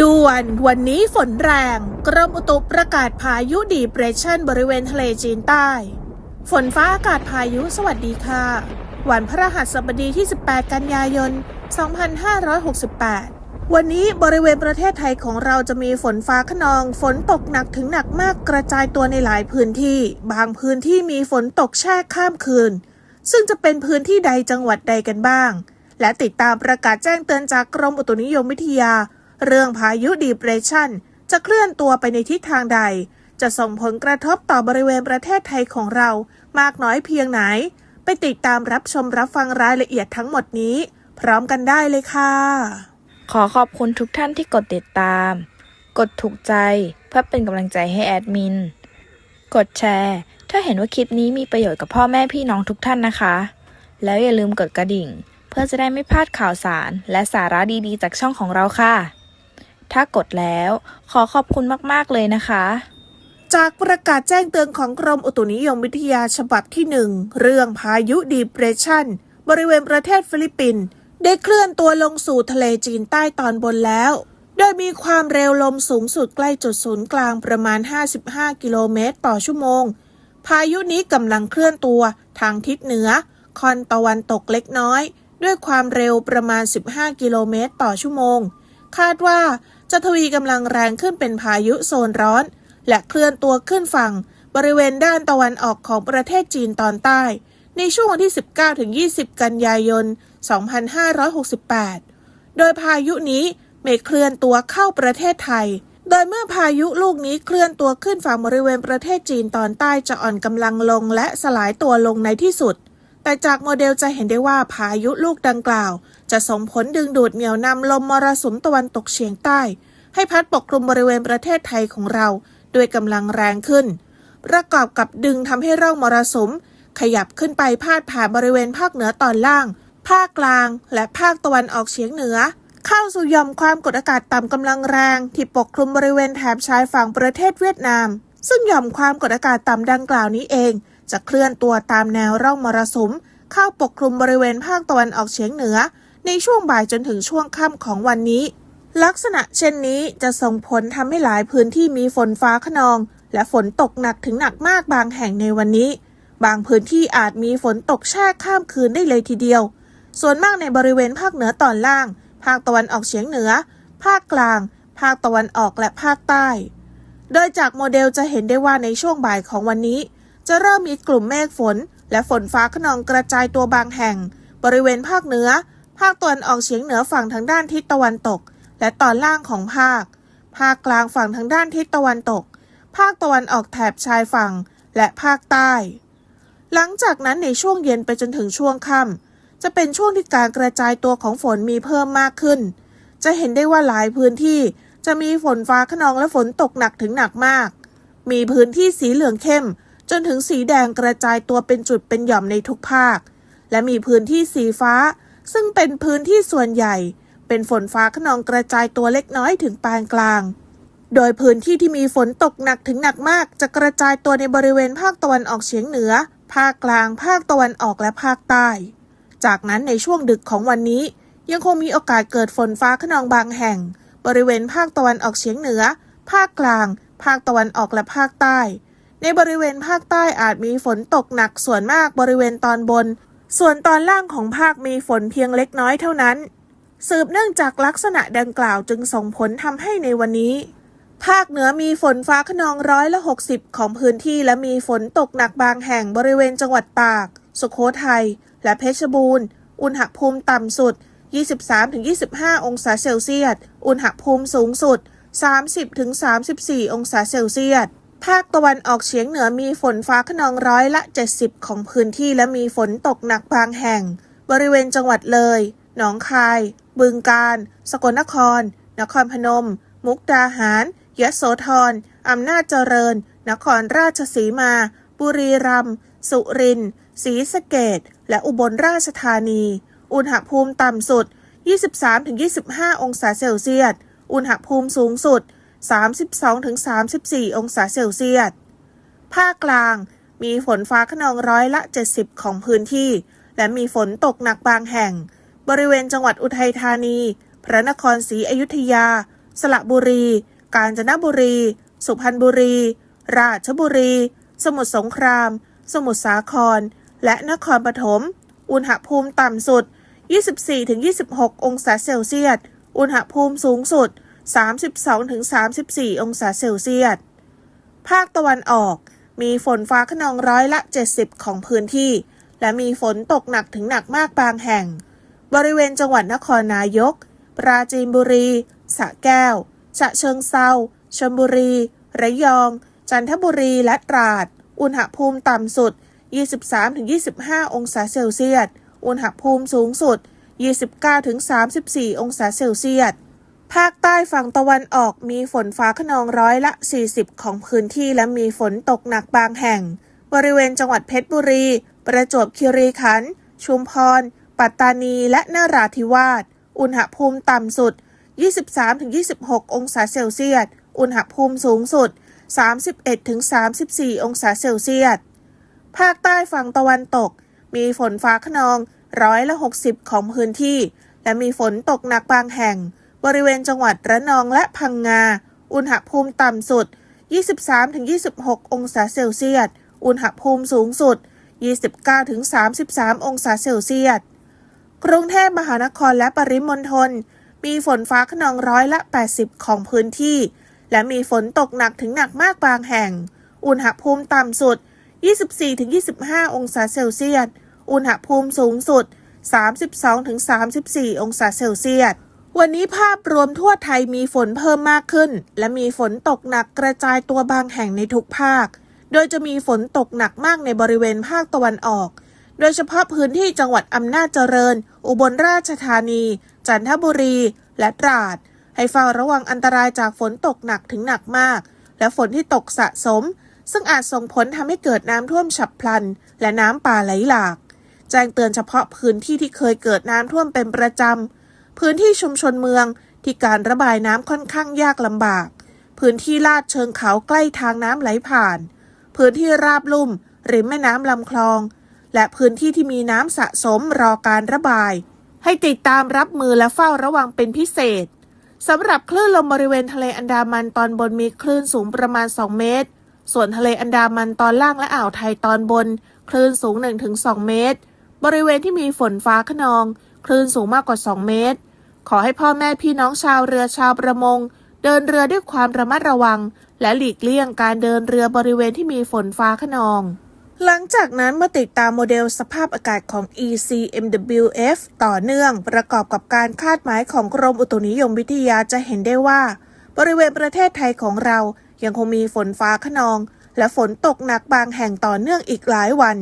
ด่วนวันนี้ฝนแรง กรมอุตุประกาศพายุดีเปรสชันบริเวณทะเลจีนใต้ ฝนฟ้าอากาศพายุสวัสดีค่ะ วันพระหัสบดีที่ 18 กันยายน 2568 วันนี้บริเวณประเทศไทยของเราจะมีฝนฟ้าขนอง ฝนตกหนักถึงหนักมากกระจายตัวในหลายพื้นที่ บางพื้นที่มีฝนตกแช่ข้ามคืน ซึ่งจะเป็นพื้นที่ใดจังหวัดใดกันบ้าง และติดตามประกาศแจ้งเตือนจากกรมอุตุนิยมวิทยา เรื่องพายุดีเปรสชันจะเคลื่อนตัวไปในทิศทางใด จะส่งผลกระทบต่อบริเวณประเทศไทยของเรามากน้อยเพียงไหน ไปติดตามรับชมรับฟังรายละเอียดทั้งหมดนี้ พร้อมกันได้เลยค่ะ ขอขอบคุณทุกท่านที่กดติดตาม กดถูกใจเพื่อเป็นกำลังใจให้แอดมิน กดแชร์ ถ้าเห็นว่าคลิปนี้มีประโยชน์กับพ่อแม่พี่น้องทุกท่านนะคะ แล้วอย่าลืมกดกระดิ่ง เพื่อจะได้ไม่พลาดข่าวสารและสาระดีๆ จากช่องของเราค่ะ ถ้ากดแล้ว ขอขอบคุณมาก ๆ เลยนะคะ จากประกาศแจ้งเตือนของกรมอุตุนิยมวิทยาฉบับที่หนึ่งเรื่องพายุดีเปรสชันบริเวณประเทศฟิลิปปินส์ได้เคลื่อนตัวลงสู่ทะเลจีนใต้ตอนบนแล้ว โดยมีความเร็วลมสูงสุดใกล้จุดศูนย์กลางประมาณ 55 กิโลเมตรต่อชั่วโมง พายุนี้กำลังเคลื่อนตัวทางทิศเหนือคอนตะวันตกเล็กน้อย ด้วยความเร็วประมาณ 15 กิโลเมตรต่อชั่วโมง คาดว่า จะทวีกำลังแรงขึ้นเป็นพายุโซนร้อน และเคลื่อนตัวขึ้นฝั่ง บริเวณด้านตะวันออกของประเทศจีนตอนใต้ ในช่วงวันที่ 19-20 กันยายน 2568 โดยพายุนี้ไม่เคลื่อนตัวเข้าประเทศไทย โดยเมื่อพายุลูกนี้เคลื่อนตัวขึ้นฝั่งบริเวณประเทศจีนตอนใต้จะอ่อนกำลังลงและสลายตัวลงในที่สุด แต่จากโมเดลจะเห็นได้ว่าพายุลูกดังกล่าว จะส่งผลดึงดูดเหนี่ยวนำลมมรสุมตะวันตกเฉียงใต้ ให้พัดปกคลุมบริเวณประเทศไทยของเราด้วยกำลังแรงขึ้น ประกอบกับดึงทำให้ร่องมรสุม ขยับขึ้นไปพาดผ่านบริเวณภาคเหนือตอนล่าง ภาคกลาง และภาคตะวันออกเฉียงเหนือ เข้าสู่หย่อมความกดอากาศต่ำกำลังแรง ที่ปกคลุมบริเวณแถบชายฝั่งประเทศเวียดนาม ซึ่งหย่อมความกดอากาศต่ำดังกล่าวนี้เอง จะเคลื่อนตัวตามแนวร่องมรสุม เข้าปกคลุมบริเวณภาคตะวันออกเฉียงเหนือ ในช่วงบ่ายจนถึงช่วงค่ำของวันนี้ ลักษณะเช่นนี้จะส่งผลทำให้หลายพื้นที่มีฝนฟ้าขนอง และฝนตกหนักถึงหนักมากบางแห่งในวันนี้ บางพื้นที่อาจมีฝนตกแช่ข้ามคืนได้เลยทีเดียว ส่วนมากในบริเวณภาคเหนือตอนล่าง ภาคตะวันออกเฉียงเหนือ ภาคกลาง ภาคตะวันออกและภาคใต้ โดยจากโมเดลจะเห็นได้ว่าในช่วงบ่ายของวันนี้ จะเริ่มมีกลุ่มเมฆฝน และฝนฟ้าขนองกระจายตัวบางแห่ง บริเวณภาคเหนือ ภาคตะวันออกเฉียงเหนือฝั่งทางด้านทิศตะวันตก และตอนล่างของภาค ภาคกลางฝั่งทางด้านทิศตะวันตก ภาคตะวันออกแถบชายฝั่งและภาคใต้ หลังจากนั้นในช่วงเย็นไปจนถึงช่วงค่ำจะเป็นช่วงที่การกระจายตัวของฝนมีเพิ่มมากขึ้น จะเห็นได้ว่าหลายพื้นที่จะมีฝนฟ้าขนองและฝนตกหนักถึงหนักมาก มีพื้นที่สีเหลืองเข้ม จนถึงสีแดงกระจายตัวเป็นจุดเป็นหย่อมในทุกภาค และมีพื้นที่สีฟ้า ซึ่งเป็นพื้นที่ส่วนใหญ่ เป็นฝนฟ้าขนองกระจายตัวเล็กน้อยถึงปานกลาง โดยพื้นที่ที่มีฝนตกหนักถึงหนักมาก จะกระจายตัวในบริเวณภาคตะวันออกเฉียงเหนือ ภาคกลาง ภาคตะวันออกและภาคใต้ จากนั้นในช่วงดึกของวันนี้ ยังคงมีโอกาสเกิดฝนฟ้าขนองบางแห่ง บริเวณภาคตะวันออกเฉียงเหนือ ภาคกลาง ภาคตะวันออกและภาคใต้ในบริเวณภาคใต้อาจมีฝนตกหนักส่วนมากบริเวณตอนบน ส่วนตอนล่างของภาคมีฝนเพียงเล็กน้อยเท่านั้น สืบเนื่องจากลักษณะดังกล่าวจึงส่งผลทำให้ในวันนี้ ภาคเหนือมีฝนฟ้าขนองร้อยละ60 ของพื้นที่และมีฝนตกหนักบางแห่งบริเวณจังหวัดตาก สุโขทัย และเพชรบูรณ์ อุณหภูมิต่ำสุด 23-25 องศาเซลเซียส อุณหภูมิสูงสุด 30-34 องศาเซลเซียส ภาคตะวันออกเฉียงเหนือมีฝนฟ้าขนองร้อยละ 70 ของพื้นที่และมีฝนตกหนักบางแห่ง บริเวณจังหวัดเลย หนองคาย บึงกาฬ สกลนคร นครพนม มุกดาหาร ยะโสธร อำนาจเจริญ นครราชสีมา บุรีรัมย์ สุรินทร์ ศรีสะเกษและอุบลราชธานี อุณหภูมิต่ำสุด 23-25 องศาเซลเซียส อุณหภูมิสูงสุด 32-34 องศาเซลเซียส ภาคกลางมีฝนฟ้าขนองร้อยละ 70 ของพื้นที่ และมีฝนตกหนักบางแห่ง บริเวณจังหวัดอุทัยธานี พระนครศรีอยุธยา สระบุรี กาญจนบุรี สุพรรณบุรี ราชบุรี สมุทรสงคราม สมุทรสาคร และนครปฐม อุณหภูมิต่ำสุด 24-26 องศาเซลเซียส อุณหภูมิสูงสุด 32-34 องศาเซลเซียส ภาคตะวันออกมีฝนฟ้าขนองร้อยละ 70 ของพื้นที่ และมีฝนตกหนักถึงหนักมากบางแห่ง บริเวณจังหวัดนครนายก ปราจีนบุรี สระแก้ว ฉะเชิงเซาชลบุรี ระยอง จันทบุรี และตราด อุณหภูมิต่ำสุด 23-25 องศาเซลเซียส อุณหภูมิสูงสุด 29-34 องศาเซลเซียส ภาคใต้ฝั่งตะวันออกมีฝนฟ้าขนองร้อยละ 40 ของพื้นที่และมีฝนตกหนักบางแห่ง บริเวณจังหวัดเพชรบุรี ประจวบคีรีขันธ์ ชุมพร ปัตตานีและนราธิวาส อุณหภูมิต่ำสุด 23-26 องศาเซลเซียส อุณหภูมิสูงสุด 31-34 องศาเซลเซียส ภาคใต้ฝั่งตะวันตก มีฝนฟ้าขนองร้อยละ 60 ของพื้นที่ และมีฝนตกหนักบางแห่ง บริเวณจังหวัดระนองและพังงา อุณหภูมิต่ำสุด 23-26 องศาเซลเซียส อุณหภูมิสูงสุด 29-33 องศาเซลเซียส กรุงเทพมหานครและปริมณฑลมีฝนฟ้าขนองร้อยละ 80 ของพื้นที่ และมีฝนตกหนักถึงหนักมากบางแห่ง อุณหภูมิต่ำสุด 24-25 องศาเซลเซียส อุณหภูมิสูงสุด 32-34 องศาเซลเซียส วันนี้ภาพรวมทั่วไทยมีฝนเพิ่มมากขึ้น และมีฝนตกหนักกระจายตัวบางแห่งในทุกภาค โดยจะมีฝนตกหนักมากในบริเวณภาคตะวันออก โดยเฉพาะพื้นที่จังหวัดอำนาจเจริญ อุบลราชธานี จันทบุรี และตราด ให้เฝ้าระวังอันตรายจากฝนตกหนักถึงหนักมาก และฝนที่ตกสะสม ซึ่งอาจส่งผลทำให้เกิดน้ำท่วมฉับพลัน และน้ำป่าไหลหลาก แจ้งเตือนเฉพาะพื้นที่ที่เคยเกิดน้ำท่วมเป็นประจำ พื้นที่ชุมชนเมืองที่การระบายน้ำค่อนข้างยากลำบาก พื้นที่ลาดเชิงเขาใกล้ทางน้ำไหลผ่าน พื้นที่ราบลุ่มริมแม่น้ำลำคลอง และพื้นที่ที่มีน้ำสะสมรอการระบาย ให้ติดตามรับมือและเฝ้าระวังเป็นพิเศษสำหรับคลื่นลมบริเวณทะเลอันดามันตอนบนมีคลื่นสูงประมาณ 2 เมตร ส่วนทะเลอันดามันตอนล่างและอ่าวไทยตอนบน คลื่นสูง 1-2 เมตร บริเวณที่มีฝนฟ้าขนอง คลื่นสูงมากกว่า 2 เมตร ขอให้พ่อแม่พี่น้องชาวเรือชาวประมง เดินเรือด้วยความระมัดระวัง และหลีกเลี่ยงการเดินเรือบริเวณที่มีฝนฟ้าขนอง หลังจากนั้นเมื่อติดตามโมเดลสภาพอากาศของ ECMWF ต่อเนื่องประกอบกับการคาดหมายของกรมอุตุนิยมวิทยาจะเห็นได้ว่า บริเวณประเทศไทยของเรายังคงมีฝนฟ้าขนอง และฝนตกหนักบางแห่งต่อเนื่องอีกหลายวัน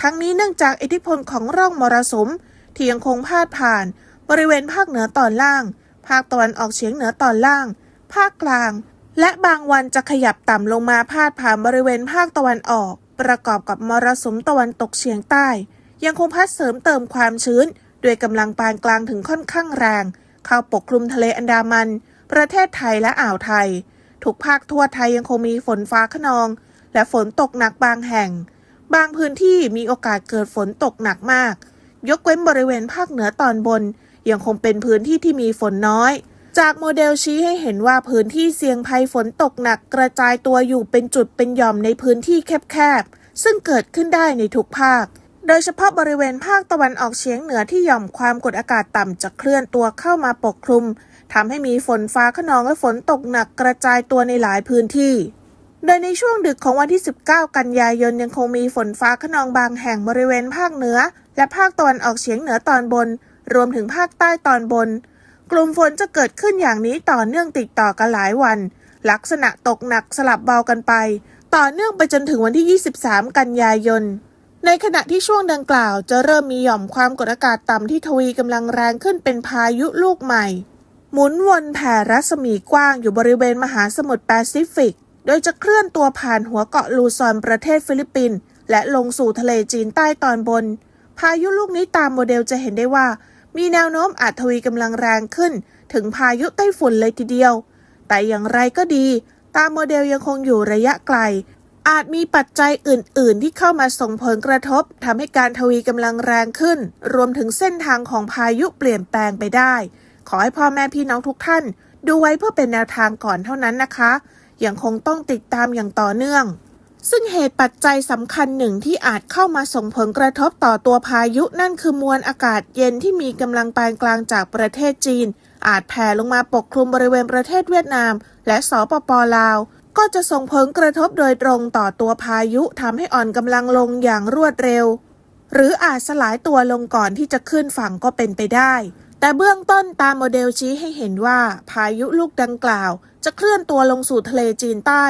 ทั้งนี้เนื่องจากอิทธิพลของร่องมรสุมที่ยังคงพาดผ่าน บริเวณภาคเหนือตอนล่าง ภาคตะวันออกเฉียงเหนือตอนล่าง ภาคกลาง และบางวันจะขยับต่ำลงมาพาดผ่านบริเวณภาคตะวันออก ประกอบกับมรสุมตะวันตกเฉียงใต้ ยังคงพัดเสริมเติมความชื้นด้วยกำลังปานกลางถึงค่อนข้างแรง เข้าปกคลุมทะเลอันดามัน ประเทศไทยและอ่าวไทย ทุกภาคทั่วไทยยังคงมีฝนฟ้าขนอง และฝนตกหนักบางแห่ง บางพื้นที่มีโอกาสเกิดฝนตกหนักมาก ยกเว้นบริเวณภาคเหนือตอนบน ยังคงเป็นพื้นที่ที่มีฝนน้อย จากโมเดลชี้ให้เห็นว่าพื้นที่เสี่ยงภัยฝนตกหนักกระจายตัวอยู่เป็นจุดเป็นหย่อมในพื้นที่แคบๆ ซึ่งเกิดขึ้นได้ในทุกภาค โดยเฉพาะบริเวณภาคตะวันออกเฉียงเหนือที่หย่อมความกดอากาศต่ำจะเคลื่อนตัวเข้ามาปกคลุมทำให้มีฝนฟ้าขนองและฝนตกหนักกระจายตัวในหลายพื้นที่โดยในช่วงดึกของวันที่ 19 กันยายนยังคงมีฝนฟ้าขนองบางแห่งบริเวณภาคเหนือ และภาคตะวันออกเฉียงเหนือตอนบน รวมถึงภาคใต้ตอนบน กลุ่มฝนจะเกิดขึ้นอย่างนี้ต่อเนื่องติดต่อกันหลายวัน ลักษณะตกหนักสลับเบากันไป ต่อเนื่องไปจนถึงวันที่ 23 กันยายน ในขณะที่ช่วงดังกล่าวจะเริ่มมีหย่อมความกดอากาศต่ำที่ทวีกำลังแรงขึ้นเป็นพายุลูกใหม่ หมุนวนแผ่รัศมีกว้างอยู่บริเวณมหาสมุทรแปซิฟิก โดยจะเคลื่อนตัวผ่านหัวเกาะลูซอนประเทศฟิลิปปินส์และลงสู่ทะเลจีนใต้ตอนบน พายุลูกนี้ตามโมเดลจะเห็นได้ว่า มีแนวโน้มอาจทวีกำลังแรงขึ้น ถึงพายุไต้ฝุ่นเลยทีเดียว แต่อย่างไรก็ดี ตามโมเดลยังคงอยู่ระยะไกล อาจมีปัจจัยอื่น ๆ ที่เข้ามาส่งผลกระทบทำให้การทวีกำลังแรงขึ้น รวมถึงเส้นทางของพายุเปลี่ยนแปลงไปได้ ขอให้พ่อแม่พี่น้องทุกท่าน ดูไว้เพื่อเป็นแนวทางก่อนเท่านั้นนะคะ ยังคงต้องติดตามอย่างต่อเนื่อง ซึ่งเหตุปัจจัยสำคัญหนึ่งที่อาจเข้ามาส่งผลกระทบต่อตัวพายุนั่นคือมวลอากาศเย็นที่มีกำลังปานกลางจากประเทศจีน อาจแผ่ลงมาปกคลุมบริเวณประเทศเวียดนาม และสปปลาว ก็จะส่งผลกระทบโดยตรงต่อตัวพายุทำให้อ่อนกำลังลงอย่างรวดเร็ว หรืออาจสลายตัวลงก่อนที่จะขึ้นฝั่งก็เป็นไปได้ แต่เบื้องต้นตามโมเดลชี้ให้เห็นว่าพายุลูกดังกล่าว จะเคลื่อนตัวลงสู่ทะเลจีนใต้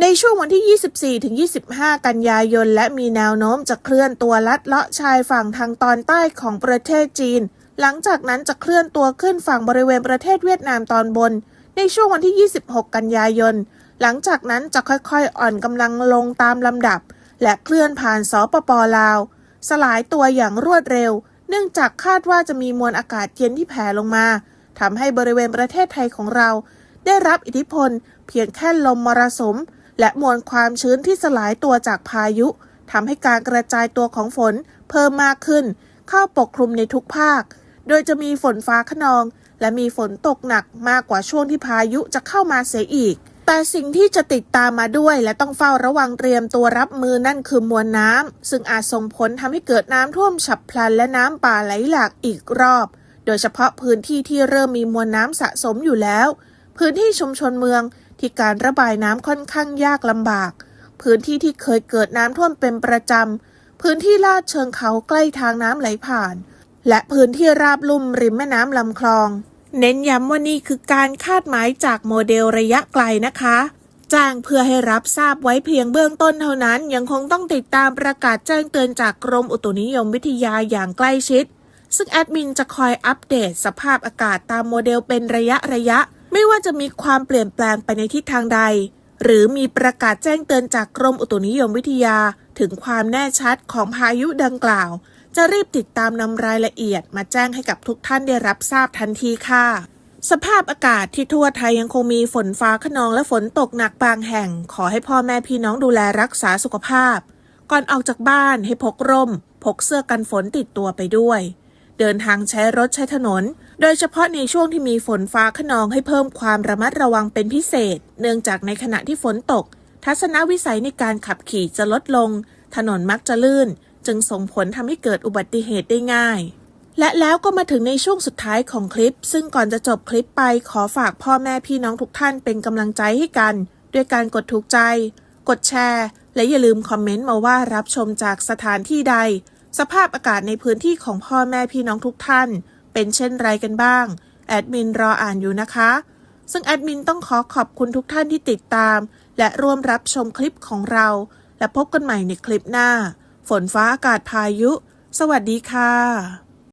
ในช่วงวันที่ 24 ถึง 25 กันยายน และมีแนวโน้มจะเคลื่อนตัวลัดเลาะชายฝั่งทางตอนใต้ของประเทศจีน หลังจากนั้นจะเคลื่อนตัวขึ้นฝั่งบริเวณประเทศเวียดนามตอนบน ในช่วงวันที่ 26 กันยายน หลังจากนั้นจะค่อยๆ อ่อนกำลังลงตามลำดับ และเคลื่อนผ่านสปปลาว สลายตัวอย่างรวดเร็ว เนื่องจากคาดว่าจะมีมวลอากาศเย็นที่แผ่ลงมาทำให้บริเวณประเทศไทยของเรา ได้รับอิทธิพล เพียงแค่ลมมรสุม และมวลความชื้นที่สลายตัวจากพายุทำให้การกระจายตัวของฝนเพิ่มมากขึ้น เข้าปกคลุมในทุกภาค โดยจะมีฝนฟ้าขนอง และมีฝนตกหนักมากกว่าช่วงที่พายุจะเข้ามาเสียอีก แต่สิ่งที่จะติดตามมาด้วย และต้องเฝ้าระวังเตรียมตัวรับมือนั่นคือมวลน้ำซึ่งอาจส่งผลทำให้เกิดน้ำท่วมฉับพลันและน้ำป่าไหลหลากอีกรอบ โดยเฉพาะพื้นที่ที่เริ่มมีมวลน้ำสะสมอยู่แล้ว พื้นที่ชุมชนเมือง ที่การระบายน้ำค่อนข้างยากลำบาก พื้นที่ที่เคยเกิดน้ำท่วมเป็นประจำ พื้นที่ลาดเชิงเขาใกล้ทางน้ำไหลผ่าน และพื้นที่ราบลุ่มริมแม่น้ำลำคลอง เน้นย้ำว่านี่คือการคาดหมายจากโมเดลระยะไกลนะคะแจ้งเพื่อให้รับทราบไว้เพียงเบื้องต้นเท่านั้น ยังคงต้องติดตามประกาศแจ้งเตือนจากกรมอุตุนิยมวิทยาอย่างใกล้ชิด ซึ่งแอดมินจะคอยอัปเดตสภาพอากาศตามโมเดลเป็นระยะระยะ ไม่ว่าจะมีความเปลี่ยนแปลงไปในทิศทางใด หรือมีประกาศแจ้งเตือนจากกรมอุตุนิยมวิทยาถึงความแน่ชัดของพายุดังกล่าว จะรีบติดตามนำรายละเอียดมาแจ้งให้กับทุกท่านได้รับทราบทันทีค่ะ สภาพอากาศที่ทั่วไทยยังคงมีฝนฟ้าขนองและฝนตกหนักบางแห่ง ขอให้พ่อแม่พี่น้องดูแลรักษาสุขภาพ ก่อนออกจากบ้านให้พกร่ม พกเสื้อกันฝนติดตัวไปด้วย เดินทางใช้รถใช้ถนน โดยเฉพาะในช่วงที่มีฝนฟ้าขนองให้เพิ่มความระมัดระวังเป็นพิเศษ เนื่องจากในขณะที่ฝนตก ทัศนวิสัยในการขับขี่จะลดลง ถนนมักจะลื่น จึงส่งผลทำให้เกิดอุบัติเหตุได้ง่าย และแล้วก็มาถึงในช่วงสุดท้ายของคลิป ซึ่งก่อนจะจบคลิปไปขอฝากพ่อแม่พี่น้องทุกท่านเป็นกำลังใจให้กัน ด้วยการกดถูกใจ กดแชร์ และอย่าลืมคอมเมนต์มาว่ารับชมจากสถานที่ใด สภาพอากาศในพื้นที่ของพ่อแม่พี่น้องทุกท่าน เป็นเช่นไรกันบ้าง แอดมินรออ่านอยู่นะคะ ซึ่งแอดมินต้องขอขอบคุณทุกท่านที่ติดตาม และร่วมรับชมคลิปของเรา และพบกันใหม่ในคลิปหน้า ฝนฟ้าอากาศพายุ สวัสดีค่ะ